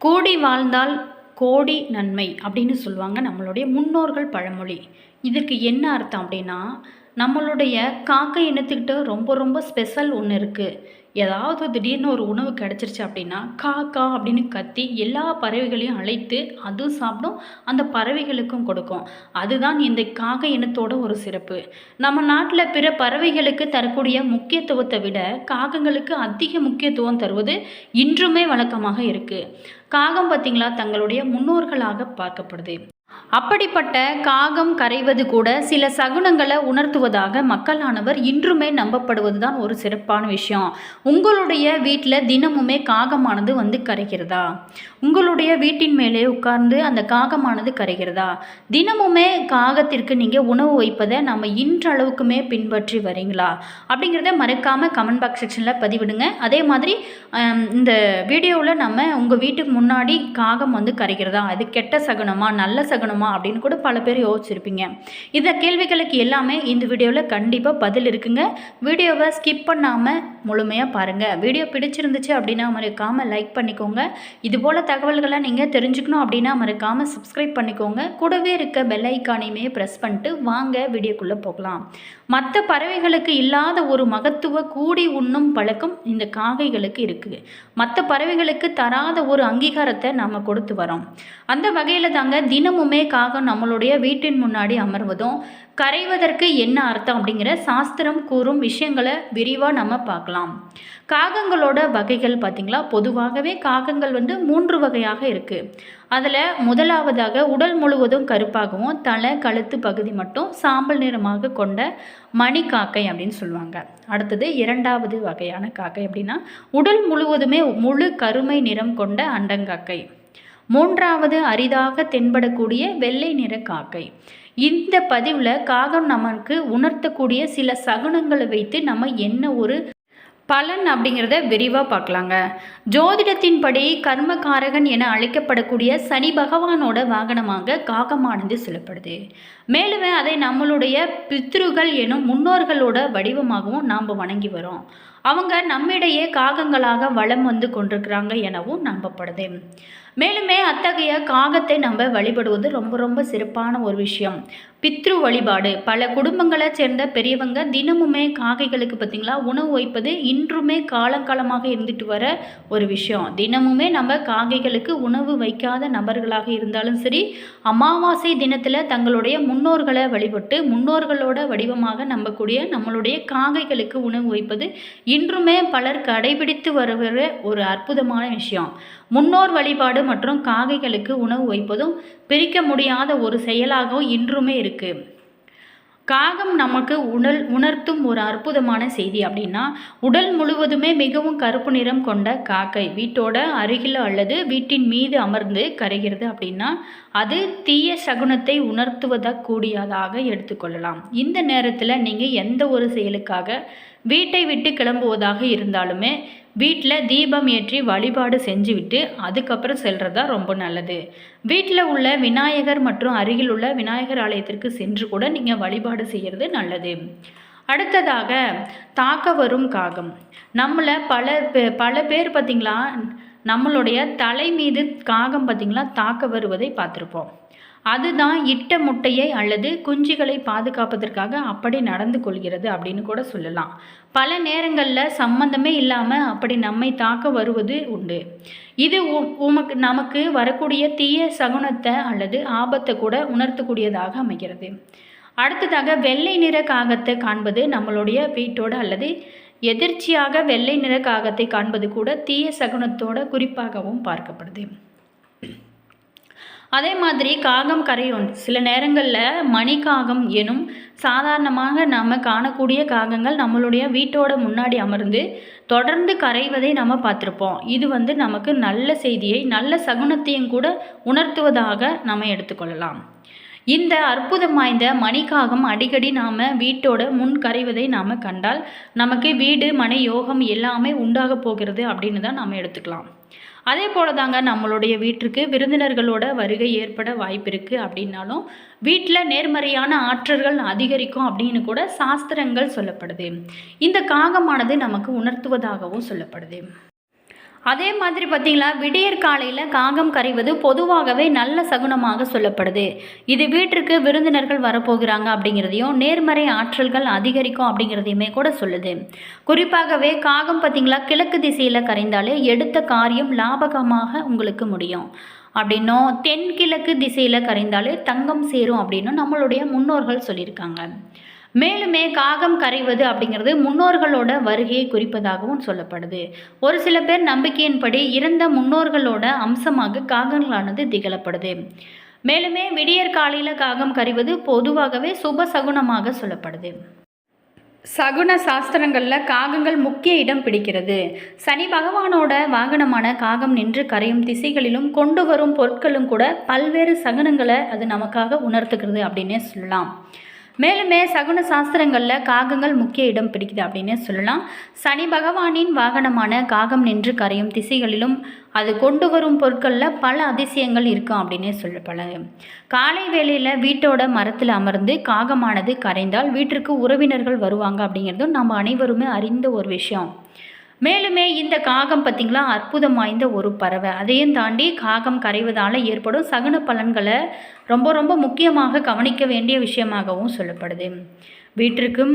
கோடி வாழ்ந்தால் கோடி நன்மை அப்படின்னு சொல்லுவாங்க நம்மளுடைய முன்னோர்கள் பழமொழி. இதற்கு என்ன அர்த்தம் அப்படின்னா நம்மளுடைய காக்கை இனத்துக்கிட்ட ரொம்ப ரொம்ப ஸ்பெஷல் ஒன்று இருக்குது ஏதாவது திடீர்னு ஒரு உணவு கிடச்சிருச்சு அப்படின்னா காக்கா அப்படின்னு கத்தி எல்லா பறவைகளையும் அழைத்து அதுவும் சாப்பிடும் அந்த பறவைகளுக்கும் கொடுக்கும். அதுதான் இந்த காக்கை இனத்தோட ஒரு சிறப்பு. நம்ம நாட்டில் பிற பறவைகளுக்கு தரக்கூடிய முக்கியத்துவத்தை விட காகங்களுக்கு அதிக முக்கியத்துவம் தருவது இன்றுமே வழக்கமாக இருக்குது காகம் பார்த்திங்களா? தங்களுடைய முன்னோர்களாக பார்க்கப்படுது. அப்படிப்பட்ட காகம் கரைவது கூட சில சகுனங்களை உணர்த்துவதாக மக்களானவர் இன்றுமே நம்பப்படுவது தான் ஒரு சிறப்பான விஷயம். உங்களுடைய வீட்டில் தினமுமே காகமானது வந்து கரைகிறதா? உங்களுடைய வீட்டின் மேலே உட்கார்ந்து அந்த காகமானது கரைகிறதா? தினமுமே காகத்திற்கு நீங்கள் உணவு வைப்பதை நம்ம இன்றளவுக்குமே பின்பற்றி வரீங்களா? அப்படிங்கிறத மறக்காமல் கமெண்ட் பாக்ஸ் செக்ஷனில் பதிவிடுங்க. அதே மாதிரி இந்த வீடியோவில் நம்ம உங்கள் வீட்டுக்கு முன்னாடி காகம் வந்து கரைகிறதா? அது கெட்ட சகுனமா? நல்ல சகுனமா அப்படின்னு கூட பல பேர் யோசிச்சிருப்பீங்க. இந்த கேள்விகளுக்கு எல்லாமே இந்த வீடியோவில் கண்டிப்பாக பதில் இருக்குங்க. வீடியோவை ஸ்கிப் பண்ணாமல் முழுமையாக பாருங்கள் வீடியோ பிடிச்சிருந்துச்சு அப்படின்னா மறக்காமல் லைக் பண்ணிக்கோங்க. இது போல் தகவல்களை நீங்கள் தெரிஞ்சுக்கணும் அப்படின்னா மறக்காமல் சப்ஸ்கிரைப் பண்ணிக்கோங்க. கூடவே இருக்க பெல் ஐக்கானையுமே ப்ரெஸ் பண்ணிட்டு வாங்க வீடியோக்குள்ளே போகலாம். மற்ற பறவைகளுக்கு இல்லாத ஒரு மகத்துவ கூடி உண்ணும் பழக்கம் இந்த காகைகளுக்கு இருக்குது மற்ற பறவைகளுக்கு தராத ஒரு அங்கீகாரத்தை நாம் கொடுத்து வரோம். அந்த வகையில் தாங்க தினமுமே காகம் நம்மளுடைய வீட்டின் முன்னாடி அமர்வதும் கரைவதற்கு என்ன அர்த்தம் அப்படிங்கிற சாஸ்திரம் கூறும் விஷயங்களை விரிவாக நம்ம பார்க்கலாம். காகங்களோட வகைகள் பார்த்திங்களா? பொதுவாகவே காகங்கள் வந்து மூன்று வகையாக இருக்குது அதில் முதலாவதாக உடல் முழுவதும் கருப்பாகவும் தலை கழுத்து பகுதி மட்டும் சாம்பல் நிறமாக கொண்ட மணி காக்கை அப்படின்னு சொல்லுவாங்க. அடுத்தது இரண்டாவது வகையான காக்கை அப்படின்னா உடல் முழுவதுமே முழு கருமை நிறம் கொண்ட அண்டங்காக்கை. மூன்றாவது அரிதாக தென்படக்கூடிய வெள்ளை நிற காக்கை. இந்த பதிவில் காகம் நமக்கு உணர்த்தக்கூடிய சில சகுனங்களை வைத்து நம்ம என்ன ஒரு பலன் அப்படிங்கிறத விரிவாக பார்க்கலாங்க. ஜோதிடத்தின்படி கர்மகாரகன் என அழைக்கப்படக்கூடிய சனி பகவானோட வாகனமாக காகமானது சொல்லப்படுது. மேலும் அதை நம்மளுடைய பித்ருகள் எனும் முன்னோர்களோட வடிவமாகவும் நாம் வணங்கி வரோம். அவங்க நம்மிடையே காகங்களாக வளம் வந்து கொண்டிருக்கிறாங்க எனவும் நம்பப்படுது. மேலுமே அத்தகைய காகத்தை நம்ம வழிபடுவது ரொம்ப ரொம்ப சிறப்பான ஒரு விஷயம். பித்ரு வழிபாடு. பல குடும்பங்களை சேர்ந்த பெரியவங்க தினமுமே காகைகளுக்கு பார்த்திங்களா உணவு வைப்பது இன்றுமே காலங்காலமாக இருந்துட்டு வர ஒரு விஷயம். தினமுமே நம்ம காகைகளுக்கு உணவு வைக்காத நபர்களாக இருந்தாலும் சரி அமாவாசை தினத்தில் தங்களுடைய முன்னோர்களை வழிபட்டு முன்னோர்களோட வடிவமாக நம்பக்கூடிய நம்மளுடைய காகைகளுக்கு உணவு வைப்பது இன்றுமே பலர் கடைபிடித்து வருகிற ஒரு அற்புதமான விஷயம். முன்னோர் வழிபாடு மற்றும் காகைகளுக்கு உணவு வைப்பதும் பிரிக்க முடியாத ஒரு செயலாகவும் இன்றுமே இருக்கு. காகம் நமக்கு உணல் உணர்த்தும் ஒரு அற்புதமான செய்தி அப்படின்னா உடல் முழுவதுமே மிகவும் கருப்பு நிறம் கொண்ட காக்கை வீட்டோட அருகில் அல்லது வீட்டின் மீது அமர்ந்து கரைகிறது அப்படின்னா அது தீய சகுனத்தை உணர்த்துவதாக கூடியதாக எடுத்துக்கொள்ளலாம் இந்த நேரத்தில் நீங்கள் எந்த ஒரு செயலுக்காக வீட்டை விட்டு கிளம்புவதாக இருந்தாலுமே வீட்டில் தீபம் ஏற்றி வழிபாடு செஞ்சுவிட்டு அதுக்கப்புறம் செல்றதா ரொம்ப நல்லது. வீட்டில் உள்ள விநாயகர் மற்றும் அருகில் உள்ள விநாயகர் ஆலயத்திற்கு சென்று கூட நீங்கள் வழிபாடு செய்கிறது நல்லது. அடுத்ததாக தாக்க வரும் காகம். நம்மளை பல பே- பல பேர் பார்த்திங்களா நம்மளுடைய தலை மீது காகம் பார்த்திங்களா தாக்க வருவதை பார்த்துருப்போம். அதுதான் இட்ட முட்டையை அல்லது குஞ்சுகளை பாதுகாப்பதற்காக அப்படி நடந்து கொள்கிறது அப்படின்னு கூட சொல்லலாம். பல நேரங்களில் சம்பந்தமே இல்லாமல் அப்படி நம்மை தாக்க வருவது உண்டு. இது உ- உமக்கு நமக்கு வரக்கூடிய தீய சகுனத்தை அல்லது ஆபத்தை கூட உணர்த்தக்கூடியதாக அமைகிறது. அடுத்ததாக வெள்ளை நிற காகத்தை காண்பது நம்மளுடைய வீட்டோட அல்லது எதிர்ச்சியாக வெள்ளை நிற காகத்தை காண்பது கூட தீய சகுனத்தோட குறிப்பாகவும் பார்க்கப்படுது. அதே மாதிரி காகம் கரையும் சில நேரங்களில் மணிக்காகம் எனும் சாதாரணமாக நாம் காணக்கூடிய காகங்கள் நம்மளுடைய வீட்டோட முன்னாடி அமர்ந்து தொடர்ந்து கரைவதை நம்ம பார்த்துருப்போம். இது வந்து நமக்கு நல்ல செய்தியை நல்ல சகுனத்தையும் கூட உணர்த்துவதாக நம்ம எடுத்துக்கொள்ளலாம். இந்த அற்புதம் வாய்ந்த மணிக்காகம் அடிக்கடி நாம் வீட்டோட முன் கரைவதை நாம் கண்டால் நமக்கு வீடு மனை யோகம் எல்லாமே உண்டாக போகிறது அப்படின்னு தான் நாம் எடுத்துக்கலாம். அதே போல தாங்க நம்மளுடைய வீட்டிற்கு விருந்தினர்களோட வருகை ஏற்பட வாய்ப்பு இருக்குது அப்படின்னாலும் வீட்டில் நேர்மறையான ஆற்றல்கள் அதிகரிக்கும் அப்படின்னு கூட சாஸ்திரங்கள் சொல்லப்படுது. இந்த காகமானது நமக்கு உணர்த்துவதாகவும் சொல்லப்படுது. அதே மாதிரி பார்த்தீங்களா விடியற் காலையில் காகம் கரைவது பொதுவாகவே நல்ல சகுனமாக சொல்லப்படுது. இது வீட்டிற்கு விருந்தினர்கள் வரப்போகிறாங்க அப்படிங்கிறதையும் நேர்மறை ஆற்றல்கள் அதிகரிக்கும் அப்படிங்கிறதையுமே கூட சொல்லுது. குறிப்பாகவே காகம் பார்த்தீங்களா கிழக்கு திசையில் கரைந்தாலே எடுத்த காரியம் லாபகமாக உங்களுக்கு முடியும். அப்படின்னும் தென்கிழக்கு திசையில் கரைந்தாலே தங்கம் சேரும் அப்படின்னும் நம்மளுடைய முன்னோர்கள் சொல்லியிருக்காங்க. மேலுமே காகம் கரைவது அப்படிங்கிறது முன்னோர்களோட வருகையை குறிப்பதாகவும் சொல்லப்படுது. ஒரு சில பேர் நம்பிக்கையின்படி இறந்த முன்னோர்களோட அம்சமாக காகங்களானது திகழப்படுது. மேலுமே விடியற் காலையில் காகம் கரைவது பொதுவாகவே சுப சகுனமாக சொல்லப்படுது. சகுன சாஸ்திரங்களில் காகங்கள் முக்கிய இடம் பிடிக்கிறது. சனி பகவானோட வாகனமான காகம் நின்று கரையும் திசைகளிலும் கொண்டு வரும் பொருட்களும் கூட பல்வேறு சகுனங்களை அது நமக்காக உணர்த்துக்கிறது அப்படின்னே சொல்லலாம். மேலுமே சகுன சாஸ்திரங்களில் காகங்கள் முக்கிய இடம் பிடிக்குது அப்படின்னே சொல்லலாம். சனி பகவானின் வாகனமான காகம் நின்று கரையும் திசைகளிலும் அது கொண்டு வரும் பொருட்களில் பல அதிசயங்கள் இருக்கும் அப்படின்னே சொல்லப்படுது காலை வேளையில் வீட்டோட மரத்தில் அமர்ந்து காகமானது கரைந்தால் வீட்டிற்கு உறவினர்கள் வருவாங்க அப்படிங்கிறதும் நம்ம அனைவருமே அறிந்த ஒரு விஷயம். மேலுமே இந்த காகம் பார்த்திங்களா அற்புதம் வாய்ந்த ஒரு பறவை. அதையும் தாண்டி காகம் கரைவதால் ஏற்படும் சகுன பலன்களை ரொம்ப ரொம்ப முக்கியமாக கவனிக்க வேண்டிய விஷயமாகவும் சொல்லப்படுது. வீட்டிற்கும்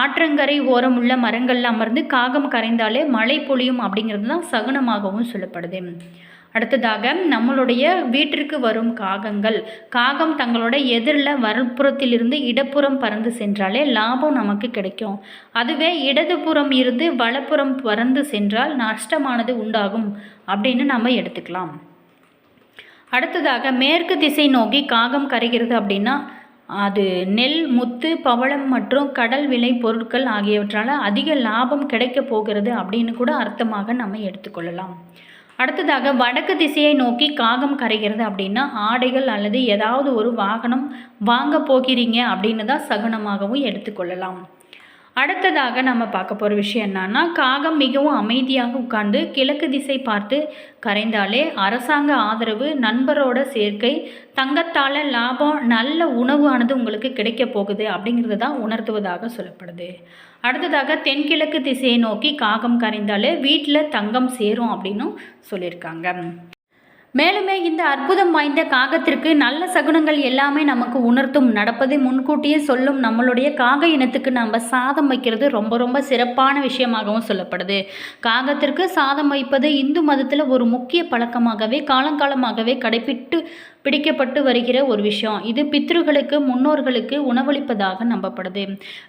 ஆற்றங்கரை ஓரமுள்ள மரங்களில் அமர்ந்து காகம் கரைந்தாலே மழை பொழியும் அப்படிங்கிறது தான் சகுனமாகவும் சொல்லப்படுது. அடுத்ததாக நம்மளுடைய வீட்டிற்கு வரும் காகங்கள். காகம் தங்களோட எதிரில் வலப்புறத்திலிருந்து இடப்புறம் பறந்து சென்றாலே லாபம் நமக்கு கிடைக்கும். அதுவே இடதுபுறம் இருந்து வலப்புறம் பறந்து சென்றால் நஷ்டமானது உண்டாகும் அப்படின்னு நம்ம எடுத்துக்கலாம். அடுத்ததாக மேற்கு திசை நோக்கி காகம் கரைகிறது அப்படின்னா அது நெல் முத்து பவளம் மற்றும் கடல் விலை பொருட்கள் ஆகியவற்றால் அதிக லாபம் கிடைக்க போகிறது அப்படின்னு கூட அர்த்தமாக நம்ம எடுத்துக்கொள்ளலாம். அடுத்ததாக வடக்கு திசையை நோக்கி காகம் கரைகிறது அப்படின்னா ஆடைகள் அல்லது ஏதாவது ஒரு வாகனம் வாங்க போகிறீங்க அப்படின்னு தான் சகுனமாகவும் எடுத்துக்கொள்ளலாம் அடுத்ததாக நம்ம பார்க்க போகிற விஷயம் என்னன்னா காகம் மிகவும் அமைதியாக உட்கார்ந்து கிழக்கு திசை பார்த்து கரைந்தாலே அரசாங்க ஆதரவு நண்பரோட சேர்க்கை தங்கத்தால் லாபம் நல்ல உணவு ஆனது உங்களுக்கு கிடைக்க போகுது அப்படிங்கிறது தான் உணர்த்துவதாக சொல்லப்படுது. அடுத்ததாக தென்கிழக்கு திசையை நோக்கி காகம் கரைந்தாலே வீட்டில் தங்கம் சேரும் அப்படின்னும் சொல்லியிருக்காங்க. மேலுமே இந்த அற்புதம் வாய்ந்த காகத்திற்கு நல்ல சகுனங்கள் எல்லாமே நமக்கு உணர்த்தும் நடப்பதை முன்கூட்டியே சொல்லும் நம்மளுடைய காக இனத்துக்கு நம்ம சாதம் வைக்கிறது ரொம்ப ரொம்ப சிறப்பான விஷயமாகவும் சொல்லப்படுது. காகத்திற்கு சாதம் வைப்பது இந்து மதத்தில் ஒரு முக்கிய பழக்கமாகவே காலங்காலமாகவே கடைபிட்டு பிடிக்கப்பட்டு வருகிற ஒரு விஷயம். இது பித்ருகளுக்கு முன்னோர்களுக்கு உணவளிப்பதாக நம்பப்படுது.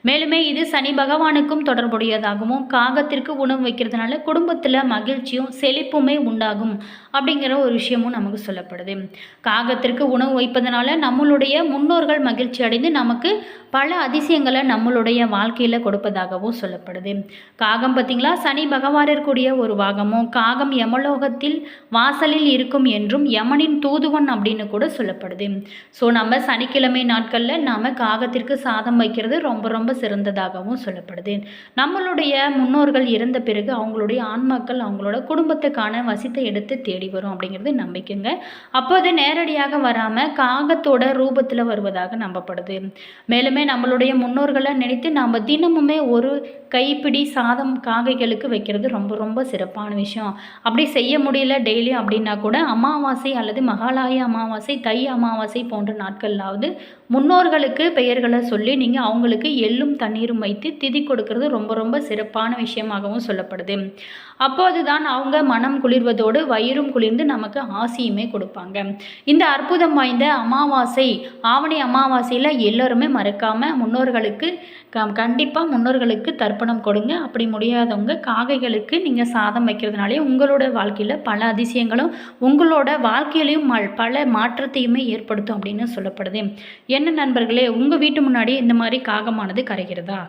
மேலுமே இது சனி பகவானுக்கும் தொடர்புடையதாகவும் காகத்திற்கு உணவு வைக்கிறதுனால குடும்பத்தில் மகிழ்ச்சியும் செழிப்புமே உண்டாகும் அப்படிங்கிற ஒரு விஷயமும் நமக்கு சொல்லப்படுது. காகத்திற்கு உணவு வைப்பதனால நம்மளுடைய முன்னோர்கள் மகிழ்ச்சி அடைந்து நமக்கு பல அதிசயங்களை நம்மளுடைய வாழ்க்கையில் கொடுப்பதாகவும் சொல்லப்படுது. காகம் பார்த்திங்களா சனி பகவானிற்குரிய ஒரு வாகமும் காகம் யமலோகத்தில் வாசலில் இருக்கும் என்றும் யமனின் தூதுவன் அப்படின்னு கூட சொல்லப்படுது. ஸோ நம்ம சனிக்கிழமை நாட்களில் நாம் காகத்திற்கு சாதம் வைக்கிறது ரொம்ப ரொம்ப சிறந்ததாகவும் சொல்லப்படுது. நம்மளுடைய முன்னோர்கள் இறந்த பிறகு அவங்களுடைய ஆன்மாக்கள் அவங்களோட குடும்பத்துக்கான வசித்தை எடுத்து தேடி வரும் அப்படிங்கிறது நம்பிக்கைங்க. அப்போது நேரடியாக வராமல் காகத்தோட ரூபத்தில் வருவதாக நம்பப்படுது. மேலுமே நம்மளுடைய முன்னோர்களை நினைத்து நாம் தினமுமே ஒரு கைப்பிடி சாதம் காகைகளுக்கு வைக்கிறது ரொம்ப ரொம்ப சிறப்பான விஷயம். அப்படி செய்ய முடியல டெய்லி அப்படின்னா கூட அமாவாசை அல்லது மகாலாய அமாவாசை தை அமாவாசை போன்ற நாட்களாவது முன்னோர்களுக்கு பெயர்களை சொல்லி நீங்கள் அவங்களுக்கு எள்ளும் தண்ணீரும் வைத்து திதி கொடுக்கறது ரொம்ப ரொம்ப சிறப்பான விஷயமாகவும் சொல்லப்படுது. அப்போது தான் அவங்க மனம் குளிர்வதோடு வயிறும் குளிர்ந்து நமக்கு ஆசியுமே கொடுப்பாங்க. இந்த அற்புதம் வாய்ந்த அமாவாசை ஆவணி அமாவாசையில் எல்லோருமே மறக்காமல் முன்னோர்களுக்கு க கண்டிப்பாக முன்னோர்களுக்கு தர்ப்பணம் கொடுங்க. அப்படி முடியாதவங்க காகைகளுக்கு நீங்கள் சாதம் வைக்கிறதுனாலே உங்களோட வாழ்க்கையில் பல அதிசயங்களும் உங்களோட வாழ்க்கையிலையும் பல மாற்றத்தையுமே ஏற்படுத்தும் அப்படின்னு சொல்லப்படுது. என்ன நண்பர்களே உங்கள் வீட்டு முன்னாடி இந்த மாதிரி காகமானது கரைகிறதா?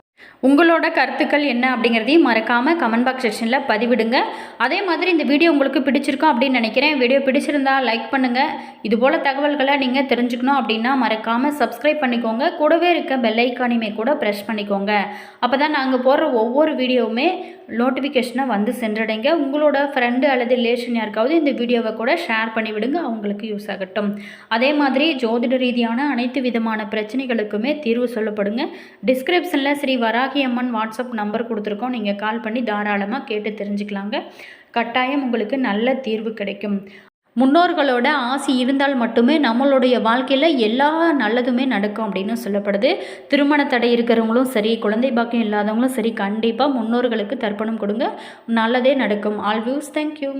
உங்களோட கருத்துக்கள் என்ன அப்படிங்கிறதையும் மறக்காமல் கமெண்ட் பாக்ஸ் செக்ஷனில் பதிவிடுங்க. அதே மாதிரி இந்த வீடியோ உங்களுக்கு பிடிச்சிருக்கும் அப்படின்னு நினைக்கிறேன். வீடியோ பிடிச்சிருந்தா லைக் பண்ணுங்கள் இதுபோல் தகவல்களை நீங்கள் தெரிஞ்சுக்கணும் அப்படின்னா மறக்காமல் சப்ஸ்கிரைப் பண்ணிக்கோங்க. கூடவே இருக்க பெல்லைக்கானையுமே கூட ப்ரெஷ் பண்ணிக்கோங்க. அப்போ தான் நாங்கள் போடுற ஒவ்வொரு வீடியோவுமே நோட்டிஃபிகேஷனை வந்து சென்றடைங்க. உங்களோட ஃப்ரெண்டு அல்லது ரிலேஷன் யாருக்காவது இந்த வீடியோவை கூட ஷேர் பண்ணிவிடுங்க. அவங்களுக்கு யூஸ் ஆகட்டும். அதே மாதிரி ஜோதிட ரீதியான அனைத்து விதமான பிரச்சனைகளுக்குமே தீர்வு சொல்லப்படுங்க. டிஸ்கிரிப்ஷனில் ஸ்ரீ வராகி அம்மன் வாட்ஸ்அப் நம்பர் கொடுத்துருக்கோம். நீங்கள் கால் பண்ணி தாராளமாக கேட்டு தெரிஞ்சுக்கலாங்க. கட்டாயம் உங்களுக்கு நல்ல தீர்வு கிடைக்கும். முன்னோர்களோட ஆசி இருந்தால் மட்டுமே நம்மளுடைய வாழ்க்கையில் எல்லா நல்லதுமே நடக்கும் அப்படின்னு சொல்லப்படுது. திருமண தடை இருக்கிறவங்களும் சரி குழந்தை பாக்கியம் இல்லாதவங்களும் சரி கண்டிப்பாக முன்னோர்களுக்கு தர்ப்பணம் கொடுங்க. நல்லதே நடக்கும். All views thank you